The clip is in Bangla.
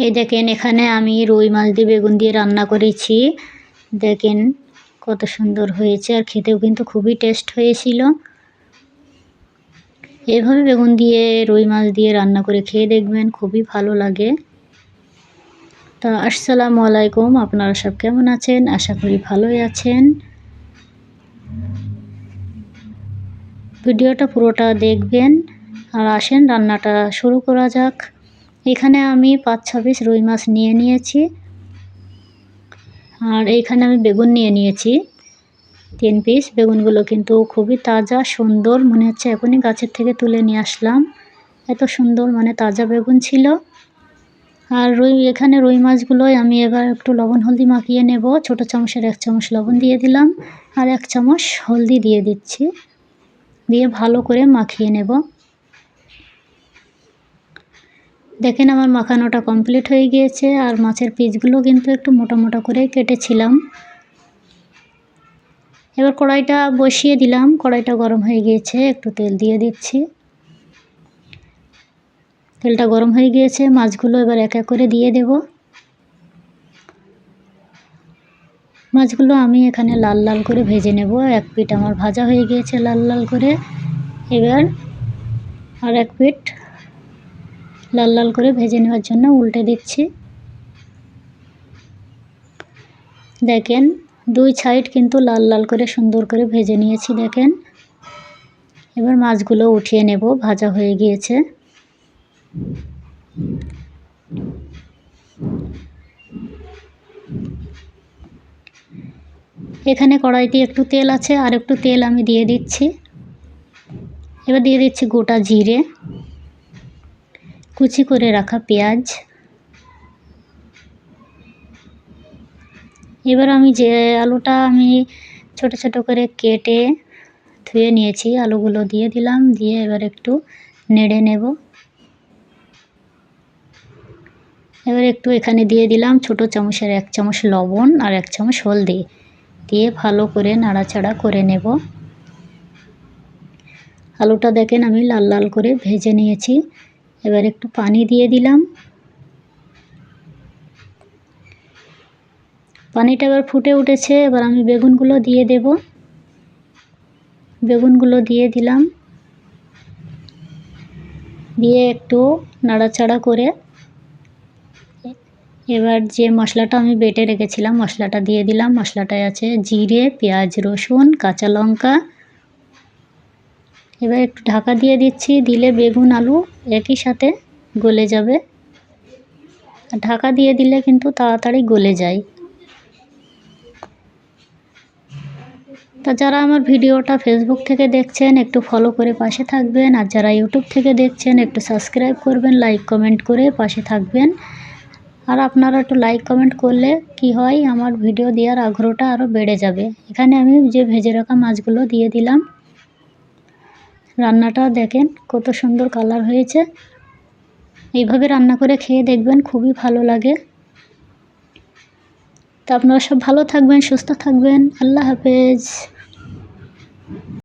এই দেখেন, এখানে আমি রুই মাছ দিয়ে বেগুন দিয়ে রান্না করেছি। দেখেন কত সুন্দর হয়েছে, আর খেতেও কিন্তু খুবই টেস্ট হয়েছিল। এভাবে বেগুন দিয়ে, রুই মাছ দিয়ে রান্না করে খেয়ে দেখবেন, খুবই ভালো লাগে। তা আসসালামু আলাইকুম, আপনারা সব কেমন আছেন? আশা করি ভালোই আছেন। ভিডিওটা পুরোটা দেখবেন, আর আসেন, রান্নাটা শুরু করা যাক। এখানে আমি পাঁচ ছ পিস রুই মাছ নিয়ে নিয়েছি। আর এইখানে আমি বেগুন নিয়ে নিয়েছি। তিন পিস। বেগুনগুলো কিন্তু খুবই তাজা, সুন্দর। মনে হচ্ছে এখনই গাছের থেকে তুলে নিয়ে আসলাম। এত সুন্দর মানে তাজা বেগুন ছিল। আর রুই, এখানে রুই মাছগুলোই আমি এবার একটু লবণ, হলদি মাখিয়ে নেব। ছোট চামচের এক চামচ লবণ দিয়ে দিলাম। আর এক চামচ হলদি দিয়ে দিচ্ছি। দিয়ে ভালো করে মাখিয়ে নেব। দেখেন আমার মাখানোটা কমপ্লিট হয়ে গিয়েছে আর মাছের পিসগুলো কিন্তু একটু মোটা মোটা করে কেটেছিলাম। এবার কড়াইটা বসিয়ে দিলাম, কড়াইটা গরম হয়ে গিয়েছে, একটু তেল দিয়ে দিচ্ছি। তেলটা গরম হয়ে গিয়েছে, মাছগুলো এবার এক এক করে দিয়ে দেব। মাছগুলো আমি এখানে লাল লাল করে ভেজে নেব, এক পিঠ আমার ভাজা হয়ে গিয়েছে লাল লাল করে। এবার আর এক পিঠ লাল লাল করে ভেজে নেওয়ার জন্য উল্টে দিচ্ছি। দেখেন, দুই সাইড কিন্তু লাল লাল করে সুন্দর করে ভেজে নিয়েছি, দেখেন। এবার মাছগুলো উঠিয়ে নেব, ভাজা হয়ে গিয়েছে। এখানে কড়াইতে একটু তেল আছে, আর একটু তেল আমি দিয়ে দিচ্ছি। এবার দিয়ে দিচ্ছি গোটা জিরে। কুচি করে রাখা পেঁয়াজ। এবার আমি যে আলুটা আমি ছোট ছোট করে কেটে ধুয়ে নিয়েছি, আলুগুলো দিয়ে দিলাম, দিয়ে এবার একটু নেড়ে নেব। এবার একটু এখানে দিয়ে দিলাম ছোট চামচের এক চামচ লবণ আর এক চামচ হলদি, দিয়ে ভালো করে নাড়াচাড়া করে নেব। আলুটা দেখেন আমি লাল লাল করে ভেজে নিয়েছি। এবার একটু পানি দিয়ে দিলাম। পানিটা এবার ফুটে উঠেছে, এবার আমি বেগুনগুলো দিয়ে দেব। বেগুনগুলো দিয়ে দিলাম। দিয়ে একটু নাড়াচাড়া করে এবার যে মশলাটা আমি বেটে রেখেছিলাম, মশলাটা দিয়ে দিলাম। মশলাটায় আছে জিরে, পেঁয়াজ, রসুন, কাঁচা লঙ্কা এবার একটু ঢাকা দিয়ে দিচ্ছি, দিলে বেগুন, আলু একই সাথে গলে যাবে। ঢাকা দিয়ে দিলে কিন্তু তাড়াতাড়ি গলে যায়। তা যারা আমার ভিডিওটা ফেসবুক থেকে দেখছেন, একটু ফলো করে পাশে থাকবেন। আর যারা ইউটিউব থেকে দেখছেন, একটু সাবস্ক্রাইব করবেন লাইক কমেন্ট করে পাশে থাকবেন। আর আপনারা একটু লাইক কমেন্ট করলে কি হয়, আমার ভিডিও দেওয়ার আগ্রহটা আরও বেড়ে যাবে। এখানে আমি যে ভেজে রাখা মাছগুলো দিয়ে দিলাম রান্নাটা দেখেন কত সুন্দর কালার হয়েছে। এইভাবে রান্না করে খেয়ে দেখবেন খুবই ভালো লাগে। তা আপনারা সব ভালো থাকবেন, সুস্থ থাকবেন। আল্লাহ হাফেজ।